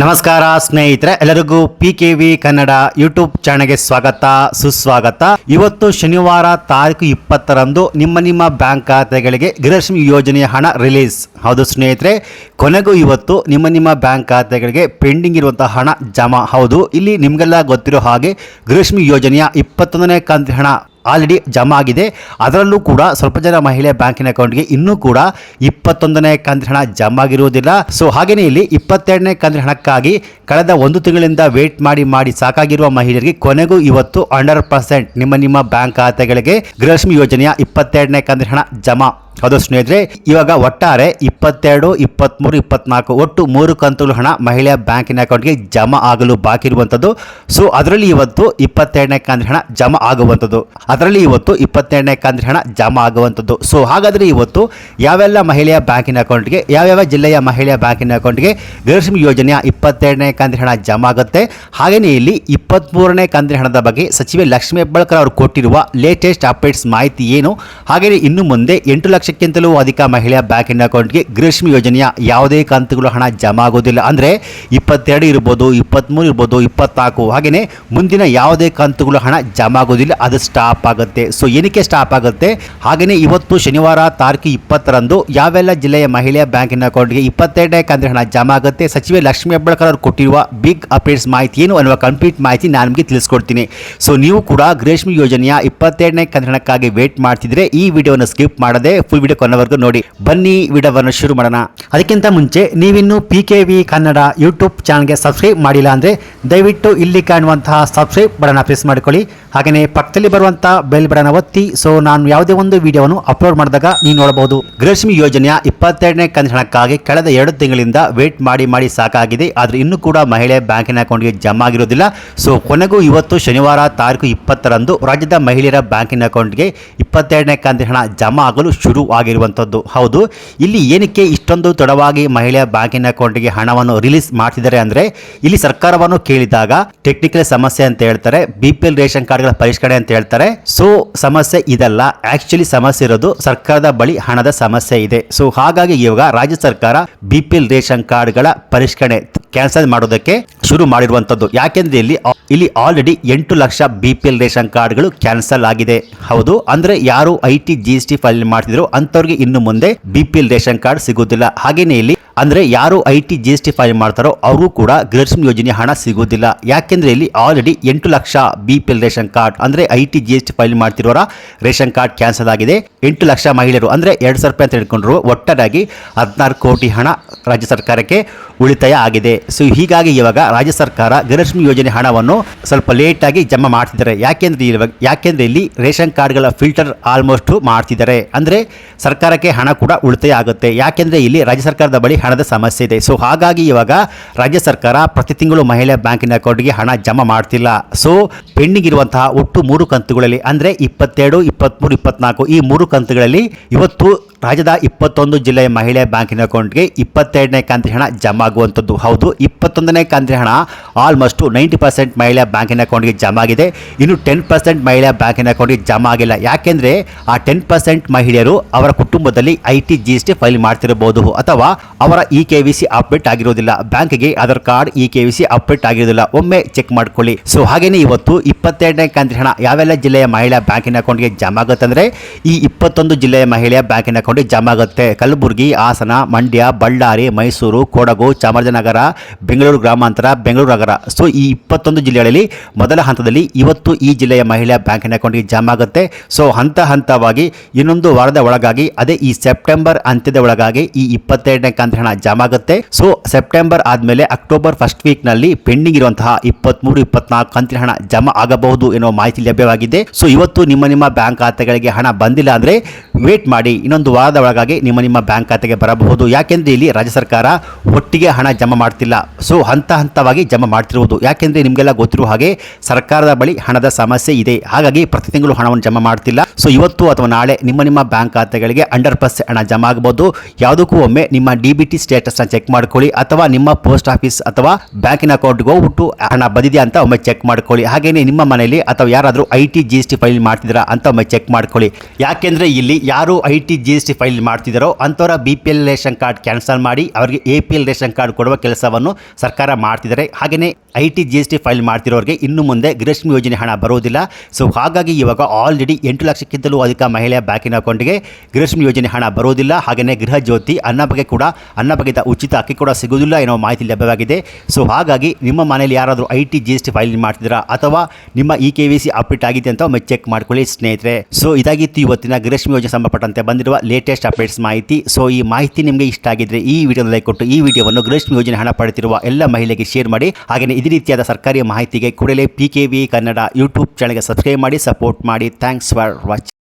ನಮಸ್ಕಾರ ಸ್ನೇಹಿತರೆ, ಎಲ್ಲರಿಗೂ P K V Kannada YouTube ಚಾನಲ್ಗೆ ಸ್ವಾಗತ, ಸುಸ್ವಾಗತ. ಇವತ್ತು ಶನಿವಾರ ತಾರೀಕು ಇಪ್ಪತ್ತರಂದು ನಿಮ್ಮ ನಿಮ್ಮ ಬ್ಯಾಂಕ್ ಖಾತೆಗಳಿಗೆ ಗೃಹಲಕ್ಷ್ಮಿ ಯೋಜನೆಯ ಹಣ ರಿಲೀಸ್. ಹೌದು ಸ್ನೇಹಿತರೆ, ಕೊನೆಗೂ ಇವತ್ತು ನಿಮ್ಮ ನಿಮ್ಮ ಬ್ಯಾಂಕ್ ಖಾತೆಗಳಿಗೆ ಪೆಂಡಿಂಗ್ ಇರುವಂತಹ ಹಣ ಜಮಾ. ಹೌದು, ಇಲ್ಲಿ ನಿಮಗೆಲ್ಲ ಗೊತ್ತಿರೋ ಹಾಗೆ ಗೃಹಲಕ್ಷ್ಮಿ ಯೋಜನೆಯ ಇಪ್ಪತ್ತೊಂದನೇ ಕಂತಿನ ಹಣ ಆಲ್ರೆಡಿ ಜಮಾ ಆಗಿದೆ. ಅದರಲ್ಲೂ ಕೂಡ ಸ್ವಲ್ಪ ಜನ ಮಹಿಳೆ ಬ್ಯಾಂಕಿನ ಅಕೌಂಟ್ಗೆ ಇನ್ನೂ ಕೂಡ ಇಪ್ಪತ್ತೊಂದನೇ ಕಂತಿನ ಹಣ ಜಮಾ ಆಗಿರುವುದಿಲ್ಲ. ಸೊ ಹಾಗೆಯೇ ಇಲ್ಲಿ ಇಪ್ಪತ್ತೆರಡನೇ ಕಂತಿನ ಹಣಕ್ಕಾಗಿ ಕಳೆದ ಒಂದು ತಿಂಗಳಿಂದ ವೇಟ್ ಮಾಡಿ ಮಾಡಿ ಸಾಕಾಗಿರುವ ಮಹಿಳೆಯರಿಗೆ ಕೊನೆಗೂ ಇವತ್ತು ಹಂಡ್ರೆಡ್ ಪರ್ಸೆಂಟ್ ನಿಮ್ಮ ನಿಮ್ಮ ಬ್ಯಾಂಕ್ ಖಾತೆಗಳಿಗೆ ಗೃಹಲಕ್ಷ್ಮಿ ಯೋಜನೆಯ ಇಪ್ಪತ್ತೆರಡನೇ ಕಂತಿನ ಹಣ ಜಮಾ ಹೌದು ಸ್ನೇಹಿತರೆ, ಇವಾಗ ಒಟ್ಟಾರೆ ಇಪ್ಪತ್ತೆರಡು ಇಪ್ಪತ್ತ್ಮೂರು ಇಪ್ಪತ್ನಾಲ್ಕು, ಒಟ್ಟು ಮೂರು ಕಂತುಗಳು ಹಣ ಮಹಿಳೆಯ ಬ್ಯಾಂಕಿನ ಅಕೌಂಟ್ಗೆ ಜಮಾ ಆಗಲು ಬಾಕಿ ಇರುವಂಥದ್ದು. ಸೊ ಅದರಲ್ಲಿ ಇವತ್ತು ಇಪ್ಪತ್ತೆರಡನೇ ಕಂತ ಹಣ ಜಮಾ ಆಗುವಂಥದ್ದು. ಅದರಲ್ಲಿ ಇವತ್ತು ಇಪ್ಪತ್ತೆರಡನೇ ಕಂತ ಹಣ ಜಮಾ ಆಗುವಂಥದ್ದು. ಸೊ ಹಾಗಾದರೆ ಇವತ್ತು ಯಾವೆಲ್ಲ ಮಹಿಳೆಯ ಬ್ಯಾಂಕಿನ ಅಕೌಂಟ್ಗೆ, ಯಾವ್ಯಾವ ಜಿಲ್ಲೆಯ ಮಹಿಳೆಯ ಬ್ಯಾಂಕಿನ ಅಕೌಂಟ್ಗೆ ಗೃಹಲಕ್ಷ್ಮಿ ಯೋಜನೆಯ ಇಪ್ಪತ್ತೆರಡನೇ ಕಂತ ಹಣ ಜಮಾ ಆಗುತ್ತೆ? ಹಾಗೆಯೇ ಇಲ್ಲಿ ಇಪ್ಪತ್ತ್ಮೂರನೇ ಕಂತ ಹಣದ ಬಗ್ಗೆ ಸಚಿವೆ ಲಕ್ಷ್ಮೀ ಹೆಬ್ಬಾಳ್ಕರ್ ಅವರು ಕೊಟ್ಟಿರುವ ಲೇಟೆಸ್ಟ್ ಅಪ್ಡೇಟ್ಸ್ ಮಾಹಿತಿ ಏನು? ಹಾಗೆಯೇ ಇನ್ನು ಮುಂದೆ ಎಂಟು ಲಕ್ಷಕ್ಕಿಂತಲೂ ಅಧಿಕ ಮಹಿಳೆಯ ಬ್ಯಾಂಕಿನ ಅಕೌಂಟ್ಗೆ ಗ್ರೀಷ್ಮ ಯೋಜನೆಯ ಯಾವುದೇ ಕಂತುಗಳು ಹಣ ಜಮಾ ಆಗೋದಿಲ್ಲ. ಅಂದರೆ ಇಪ್ಪತ್ತೆರಡು ಇರ್ಬೋದು ಇಪ್ಪತ್ತ್ಮೂರು ಇರ್ಬೋದು, ಇಪ್ಪತ್ನಾಲ್ಕು ಹಾಗೆಯೇ ಮುಂದಿನ ಯಾವುದೇ ಕಂತುಗಳು ಹಣ ಜಮಾ ಆಗೋದಿಲ್ಲ. ಅದು ಸ್ಟಾಪ್ ಆಗುತ್ತೆ. ಸೊ ಏನಕ್ಕೆ ಸ್ಟಾಪ್ ಆಗುತ್ತೆ? ಹಾಗೆಯೇ ಇವತ್ತು ಶನಿವಾರ ತಾರೀಕು ಇಪ್ಪತ್ತರಂದು ಯಾವೆಲ್ಲ ಜಿಲ್ಲೆಯ ಮಹಿಳೆಯ ಬ್ಯಾಂಕಿನ ಅಕೌಂಟ್ಗೆ ಇಪ್ಪತ್ತೆರಡನೇ ಕಂತಿನ ಹಣ ಜಮಾ ಆಗುತ್ತೆ, ಸಚಿವೆ ಲಕ್ಷ್ಮೀ ಹೆಬ್ಬಾಳ್ಕರ್ ಅವರು ಕೊಟ್ಟಿರುವ ಬಿಗ್ ಅಪ್ಡೇಟ್ಸ್ ಮಾಹಿತಿ ಏನು ಅನ್ನುವ ಕಂಪ್ಲೀಟ್ ಮಾಹಿತಿ ನಾನು ನಿಮಗೆ ತಿಳಿಸ್ಕೊಡ್ತೀನಿ. ಸೊ ನೀವು ಕೂಡ ಗ್ರೇಷ್ಮಿ ಯೋಜನೆಯ ಇಪ್ಪತ್ತೆರಡನೇ ಕಂತಿನ ಹಣಕ್ಕಾಗಿ ವೇಟ್ ಮಾಡ್ತಿದ್ರೆ ಈ ವಿಡಿಯೋನ ಸ್ಕಿಪ್ ಮಾಡದೆ ಫುಲ್ ವಿಡಿಯೋ ಕೊನೆವರೆಗೂ ನೋಡಿ. ಬನ್ನಿ ವಿಡಿಯೋವನ್ನು ಶುರು ಮಾಡೋಣ. ಅದಕ್ಕಿಂತ ಮುಂಚೆ ನೀವಿನ್ನೂ P K V Kannada YouTube ಚಾನಲ್ಗೆ ಸಬ್ಸ್ಕ್ರೈಬ್ ಮಾಡಿಲ್ಲ ಅಂದರೆ ದಯವಿಟ್ಟು ಇಲ್ಲಿ ಕಾಣುವಂತಹ ಸಬ್ಸ್ಕ್ರೈಬ್ ಬಟನ್ ಪ್ರೆಸ್ ಮಾಡಿಕೊಳ್ಳಿ. ಹಾಗೆಯೇ ಪಕ್ಕದಲ್ಲಿ ಬರುವಂತಹ ಬೆಲ್ ಬಟನ್ ಒತ್ತಿ. ಸೊ ನಾನು ಯಾವುದೇ ಒಂದು ವಿಡಿಯೋವನ್ನು ಅಪ್ಲೋಡ್ ಮಾಡಿದಾಗ ನೀವು ನೋಡಬಹುದು. ಗೃಹಲಕ್ಷ್ಮಿ ಯೋಜನೆಯ ಇಪ್ಪತ್ತೆರಡನೇ ಕಂದಣಕ್ಕಾಗಿ ಕಳೆದ ಎರಡು ತಿಂಗಳಿಂದ ವೇಟ್ ಮಾಡಿ ಮಾಡಿ ಸಾಕಾಗಿದೆ. ಆದರೆ ಇನ್ನೂ ಕೂಡ ಮಹಿಳೆ ಬ್ಯಾಂಕಿನ ಅಕೌಂಟ್ಗೆ ಜಮಾ ಆಗಿರೋದಿಲ್ಲ. ಸೊ ಕೊನೆಗೂ ಇವತ್ತು ಶನಿವಾರ ತಾರೀಕು ಇಪ್ಪತ್ತರಂದು ರಾಜ್ಯದ ಮಹಿಳೆಯರ ಬ್ಯಾಂಕಿನ ಅಕೌಂಟ್ಗೆ ಇಪ್ಪತ್ತೆರಡನೇ ಕಂತಿನ ಹಣ ಜಮಾ ಆಗಲು ಶುರು ಆಗಿರುವಂಥದ್ದು. ಹೌದು, ಇಲ್ಲಿ ಏನಕ್ಕೆ ಇಷ್ಟೊಂದು ತಡವಾಗಿ ಮಹಿಳೆಯ ಬ್ಯಾಂಕಿನ ಅಕೌಂಟ್ಗೆ ಹಣವನ್ನು ರಿಲೀಸ್ ಮಾಡ್ತಿದ್ದಾರೆ ಅಂದರೆ, ಇಲ್ಲಿ ಸರ್ಕಾರವನ್ನು ಕೇಳಿದಾಗ ಟೆಕ್ನಿಕಲ್ ಸಮಸ್ಯೆ ಅಂತ ಹೇಳ್ತಾರೆ, ಬಿ ಪಿ ಎಲ್ ರೇಷನ್ ಕಾರ್ಡ್ಗಳ ಪರಿಷ್ಕರಣೆ ಅಂತ ಹೇಳ್ತಾರೆ. ಸೊ, ಸಮಸ್ಯೆ ಇದಲ್ಲ. ಆಕ್ಚುಲಿ ಸಮಸ್ಯೆ ಇರೋದು ಸರ್ಕಾರದ ಬಳಿ ಹಣದ ಸಮಸ್ಯೆ ಇದೆ. ಸೊ, ಹಾಗಾಗಿ ಇವಾಗ ರಾಜ್ಯ ಸರ್ಕಾರ ಬಿ ಪಿ ಎಲ್ ರೇಷನ್ ಕಾರ್ಡ್ಗಳ ಪರಿಷ್ಕರಣೆ ಕ್ಯಾನ್ಸಲ್ ಮಾಡೋದಕ್ಕೆ ಶುರು ಮಾಡಿರುವಂತದ್ದು. ಯಾಕೆಂದ್ರೆ ಇಲ್ಲಿ ಇಲ್ಲಿ ಆಲ್ರೆಡಿ ಎಂಟು lakh B P L ration ಕಾರ್ಡ್ಗಳು ಕ್ಯಾನ್ಸಲ್ ಆಗಿದೆ. ಹೌದು, ಅಂದ್ರೆ ಯಾರು I T G S T file ಮಾಡ್ತಿದ್ರು ಅಂತವ್ರಿಗೆ ಇನ್ನು ಮುಂದೆ B P L ration card ಸಿಗೋದಿಲ್ಲ. ಹಾಗೇನೆ ಇಲ್ಲಿ, ಅಂದ್ರೆ ಯಾರು I T G S T file ಮಾಡ್ತಾರೋ ಅವರು ಕೂಡ ಗೃಹಲಕ್ಷ್ಮಿ ಯೋಜನೆ ಹಣ ಸಿಗೋದಿಲ್ಲ. ಯಾಕೆಂದ್ರೆ ಇಲ್ಲಿ ಆಲ್ರೆಡಿ ಎಂಟು lakh B P L ration card, ಅಂದ್ರೆ I T G S T file ಮಾಡ್ತಿರೋರ ration card cancel ಆಗಿದೆ. ಎಂಟು ಲಕ್ಷ ಮಹಿಳೆಯರು, ಅಂದ್ರೆ ಎರಡು ಸಾವಿರ ರೂಪಾಯಿ ಅಂತ ಹೇಳ್ಕೊಂಡ್ರು, ಒಟ್ಟಾರಾಗಿ ಹದಿನಾರು ಕೋಟಿ ಹಣ ರಾಜ್ಯ ಸರ್ಕಾರಕ್ಕೆ ಉಳಿತಾಯ ಆಗಿದೆ. ಸೊ ಹೀಗಾಗಿ ಇವಾಗ ರಾಜ್ಯ ಸರ್ಕಾರ ಗೃಹಲಕ್ಷ್ಮಿ ಯೋಜನೆ ಹಣವನ್ನು ಸ್ವಲ್ಪ ಲೇಟಾಗಿ ಜಮಾ ಮಾಡ್ತಿದ್ದಾರೆ. ಯಾಕೆಂದ್ರೆ ಇವಾಗ, ಯಾಕೆಂದ್ರೆ ಇಲ್ಲಿ ರೇಷನ್ ಕಾರ್ಡ್ಗಳ ಫಿಲ್ಟರ್ ಆಲ್ಮೋಸ್ಟ್ ಮಾಡ್ತಿದ್ದಾರೆ. ಅಂದ್ರೆ ಸರ್ಕಾರಕ್ಕೆ ಹಣ ಕೂಡ ಉಳಿತಾಯ ಆಗುತ್ತೆ. ಯಾಕೆಂದ್ರೆ ಇಲ್ಲಿ ರಾಜ್ಯ ಸರ್ಕಾರದ ಬಳಿ ಹಣದ ಸಮಸ್ಯೆ ಇದೆ. ಸೊ ಹಾಗಾಗಿ ಇವಾಗ ರಾಜ್ಯ ಸರ್ಕಾರ ಪ್ರತಿ ತಿಂಗಳು ಮಹಿಳಾ ಬ್ಯಾಂಕಿನ ಅಕೌಂಟ್ಗೆ ಹಣ ಜಮಾ ಮಾಡ್ತಿಲ್ಲ. ಸೊ ಪೆಂಡಿಂಗ್ ಇರುವಂತಹ ಒಟ್ಟು ಮೂರು ಕಂತುಗಳಲ್ಲಿ, ಅಂದ್ರೆ ಇಪ್ಪತ್ತೆರಡು ಇಪ್ಪತ್ತ್ಮೂರು ಇಪ್ಪತ್ನಾಲ್ಕು ಈ ಮೂರು ಕಂತುಗಳಲ್ಲಿ ಇವತ್ತು ರಾಜ್ಯದ ಇಪ್ಪತ್ತೊಂದು ಜಿಲ್ಲೆಯ ಮಹಿಳೆ ಬ್ಯಾಂಕಿನ ಅಕೌಂಟ್ಗೆ ಇಪ್ಪತ್ತೆರಡನೇ ಕಂತಿನ ಹಣ ಜಮಾ ಆಗುವಂಥದ್ದು ಹೌದು, ಇಪ್ಪತ್ತೊಂದನೇ ಕಂತಿನ ಹಣ ಆಲ್ಮೋಸ್ಟ್ ನೈಂಟಿ ಪರ್ಸೆಂಟ್ ಮಹಿಳೆ ಬ್ಯಾಂಕಿನ ಅಕೌಂಟ್ಗೆ ಜಮಾ ಆಗಿದೆ ಇನ್ನು ಟೆನ್ ಪರ್ಸೆಂಟ್ ಮಹಿಳೆ ಬ್ಯಾಂಕಿನ ಅಕೌಂಟ್ಗೆ ಜಮಾ ಆಗಿಲ್ಲ ಯಾಕೆಂದರೆ ಆ ಟೆನ್ ಪರ್ಸೆಂಟ್ ಮಹಿಳೆಯರು ಅವರ ಕುಟುಂಬದಲ್ಲಿ I T, G S T file ಮಾಡ್ತಿರಬಹುದು ಅಥವಾ ಅವರ E K Y C update ಆಗಿರೋದಿಲ್ಲ. ಬ್ಯಾಂಕ್ಗೆ Aadhaar card, E K Y C update ಆಗಿರೋದಿಲ್ಲ. ಒಮ್ಮೆ ಚೆಕ್ ಮಾಡ್ಕೊಳ್ಳಿ. ಸೊ ಹಾಗೆಯೇ ಇವತ್ತು ಇಪ್ಪತ್ತೆರಡನೇ ಕಂತಿನ ಹಣ ಯಾವೆಲ್ಲ ಜಿಲ್ಲೆಯ ಮಹಿಳಾ ಬ್ಯಾಂಕಿನ ಅಕೌಂಟ್ಗೆ ಜಮಾ ಆಗುತ್ತೆ ಅಂದರೆ ಈ ಇಪ್ಪತ್ತೊಂದು ಜಿಲ್ಲೆಯ ಮಹಿಳೆಯ ಬ್ಯಾಂಕಿನ ಅಕೌಂಟ್ಗೆ ಜಮಾ ಆಗುತ್ತೆ. ಕಲಬುರಗಿ, ಹಾಸನ, ಮಂಡ್ಯ, ಬಳ್ಳಾರಿ, ಮೈಸೂರು, ಕೊಡಗು, ಚಾಮರಾಜನಗರ, ಬೆಂಗಳೂರು ಗ್ರಾಮಾಂತರ, ಬೆಂಗಳೂರು ನಗರ. ಸೊ ಈ ಇಪ್ಪತ್ತೊಂದು ಜಿಲ್ಲೆಗಳಲ್ಲಿ ಮೊದಲ ಹಂತದಲ್ಲಿ ಇವತ್ತು ಈ ಜಿಲ್ಲೆಯ ಮಹಿಳಾ ಬ್ಯಾಂಕಿನ ಅಕೌಂಟ್ಗೆ ಜಮಾ ಆಗುತ್ತೆ. ಸೊ ಹಂತ ಹಂತವಾಗಿ ಇನ್ನೊಂದು ವಾರದ ಒಳಗಾಗಿ, ಅದೇ ಈ ಸೆಪ್ಟೆಂಬರ್ ಅಂತ್ಯದ ಒಳಗಾಗಿ ಈ ಇಪ್ಪತ್ತೆರಡನೇ ಕಂತಿನ ಹಣ ಜಮಾ ಆಗುತ್ತೆ. ಸೊ ಸೆಪ್ಟೆಂಬರ್ ಆದಮೇಲೆ ಅಕ್ಟೋಬರ್ ಫಸ್ಟ್ ವೀಕ್ನಲ್ಲಿ ಪೆಂಡಿಂಗ್ ಇರುವಂತಹ ಇಪ್ಪತ್ತ್ಮೂರು ಇಪ್ಪತ್ನಾಲ್ಕು ಕಂತಿನ ಹಣ ಜಮಾ ಆಗಬಹುದು ಎನ್ನುವ ಮಾಹಿತಿ ಲಭ್ಯವಾಗಿದೆ. ಸೊ ಇವತ್ತು ನಿಮ್ಮ ನಿಮ್ಮ ಬ್ಯಾಂಕ್ ಖಾತೆಗಳಿಗೆ ಹಣ ಬಂದಿಲ್ಲ ಅಂದರೆ ವೇಟ್ ಮಾಡಿ. ಇನ್ನೊಂದು ವಾರದ ಒಳಗಾಗಿ ನಿಮ್ಮ ನಿಮ್ಮ ಬ್ಯಾಂಕ್ ಖಾತೆಗೆ ಬರಬಹುದು. ಯಾಕೆಂದರೆ ಇಲ್ಲಿ ರಾಜ್ಯ ಸರ್ಕಾರ ಒಟ್ಟಿಗೆ ಹಣ ಜಮಾ ಮಾಡ್ತಿಲ್ಲ. ಸೊ ಹಂತ ಹಂತವಾಗಿ ಜಮಾ ಮಾಡ್ತಿರುವುದು. ಯಾಕೆಂದರೆ ನಿಮಗೆಲ್ಲ ಗೊತ್ತಿರುವ ಹಾಗೆ ಸರ್ಕಾರದ ಬಳಿ ಹಣದ ಸಮಸ್ಯೆ ಇದೆ. ಹಾಗಾಗಿ ಪ್ರತಿ ತಿಂಗಳು ಹಣವನ್ನು ಜಮಾ ಮಾಡ್ತಿಲ್ಲ. ಸೊ ಇವತ್ತು ಅಥವಾ ನಾಳೆ ನಿಮ್ಮ ನಿಮ್ಮ ಬ್ಯಾಂಕ್ ಖಾತೆಗಳಿಗೆ ಅಂಡರ್ ಪರ್ಸ್ ಹಣ ಜಮಾ ಆಗಬಹುದು ಯಾವುದಕ್ಕೂ ಒಮ್ಮೆ ನಿಮ್ಮ ಡಿ ಬಿ ಟಿ ಸ್ಟೇಟಸ್ನ ಚೆಕ್ ಮಾಡ್ಕೊಳ್ಳಿ. ಅಥವಾ ನಿಮ್ಮ ಪೋಸ್ಟ್ ಆಫೀಸ್ ಅಥವಾ ಬ್ಯಾಂಕಿನ ಅಕೌಂಟ್ಗೆ ಹೋಗ್ಬಿಟ್ಟು ಹಣ ಬಂದಿದೆಯಾ ಅಂತ ಒಮ್ಮೆ ಚೆಕ್ ಮಾಡ್ಕೊಳ್ಳಿ. ಹಾಗೆಯೇ ನಿಮ್ಮ ಮನೆಯಲ್ಲಿ ಅಥವಾ ಯಾರಾದರೂ I T G S T file ಮಾಡ್ತಿದ್ದೀರಾ ಅಂತ ಒಮ್ಮೆ ಚೆಕ್ ಮಾಡ್ಕೊಳ್ಳಿ. ಯಾಕೆಂದರೆ ಇಲ್ಲಿ ಯಾರು I T G S S T file ಮಾಡ್ತಿದ್ದಾರೋ ಅಂಥವರ B P L ration card cancel ಮಾಡಿ ಅವರಿಗೆ A P L ration card ಕೊಡುವ ಕೆಲಸವನ್ನು ಸರ್ಕಾರ ಮಾಡ್ತಿದ್ದಾರೆ ಹಾಗೆಯೇ I T G S T file ಮಾಡ್ತಿರೋರಿಗೆ ಇನ್ನು ಮುಂದೆ ಗೃಹಲಕ್ಷ್ಮಿ ಯೋಜನೆ ಹಣ ಬರೋದಿಲ್ಲ. ಸೊ ಹಾಗಾಗಿ ಇವಾಗ ಆಲ್ರೆಡಿ ಎಂಟು ಲಕ್ಷಕ್ಕಿಂತಲೂ ಅಧಿಕ ಮಹಿಳೆಯ ಬ್ಯಾಂಕಿನ ಅಕೌಂಟ್ಗೆ ಗೃಹಲಕ್ಷ್ಮಿ ಯೋಜನೆ ಹಣ ಬರೋದಿಲ್ಲ. ಹಾಗೆಯೇ ಗೃಹ ಜ್ಯೋತಿ ಅನ್ನ ಬಗ್ಗೆ ಕೂಡ, ಅನ್ನ ಬಗೆದ ಉಚಿತ ಅಕ್ಕಿ ಕೂಡ ಸಿಗುವುದಿಲ್ಲ ಏನೋ ಮಾಹಿತಿ ಲಭ್ಯವಾಗಿದೆ. ಸೊ ಹಾಗಾಗಿ ನಿಮ್ಮ ಮನೆಯಲ್ಲಿ ಯಾರಾದರೂ I T G S T file ಮಾಡ್ತಿದ್ದೀರಾ ಅಥವಾ ನಿಮ್ಮ E K Y C update ಆಗಿದೆ ಅಂತ ಒಮ್ಮೆ ಚೆಕ್ ಮಾಡ್ಕೊಳ್ಳಿ ಸ್ನೇಹಿತರೆ. ಸೊ ಇದಾಗಿತ್ತು ಇವತ್ತಿನ ಗೃಹಲಕ್ಷ್ಮಿ ಯೋಜನೆ ಸಂಬಂಧಪಟ್ಟಂತೆ ಬಂದಿರುವ ಲೇಟೆಸ್ಟ್ ಅಪ್ಡೇಟ್ಸ್ ಮಾಹಿತಿ. ಸೊ ಈ ಮಾಹಿತಿ ನಿಮಗೆ ಇಷ್ಟ ಆಗಿದ್ರೆ ಈ ವಿಡಿಯೋ ಲೈಕ್ ಕೊಟ್ಟು ಈ ವಿಡಿಯೋವನ್ನು ಗೃಹಲಕ್ಷ್ಮಿ ಯೋಜನೆ ಹಣ ಪಡೆದಿರುವ ಎಲ್ಲ ಮಹಿಳೆಗೆ ಶೇರ್ ಮಾಡಿ. ಹಾಗೆಯೇ ಇದೇ ರೀತಿಯಾದ ಸರ್ಕಾರಿ ಮಾಹಿತಿಗೆ ಕೂಡಲೇ P K V Kannada YouTube ಚಾನಲ್ಗೆ ಸಬ್ಸ್ಕ್ರೈಬ್ ಮಾಡಿ ಸಪೋರ್ಟ್ ಮಾಡಿ. Thanks for watching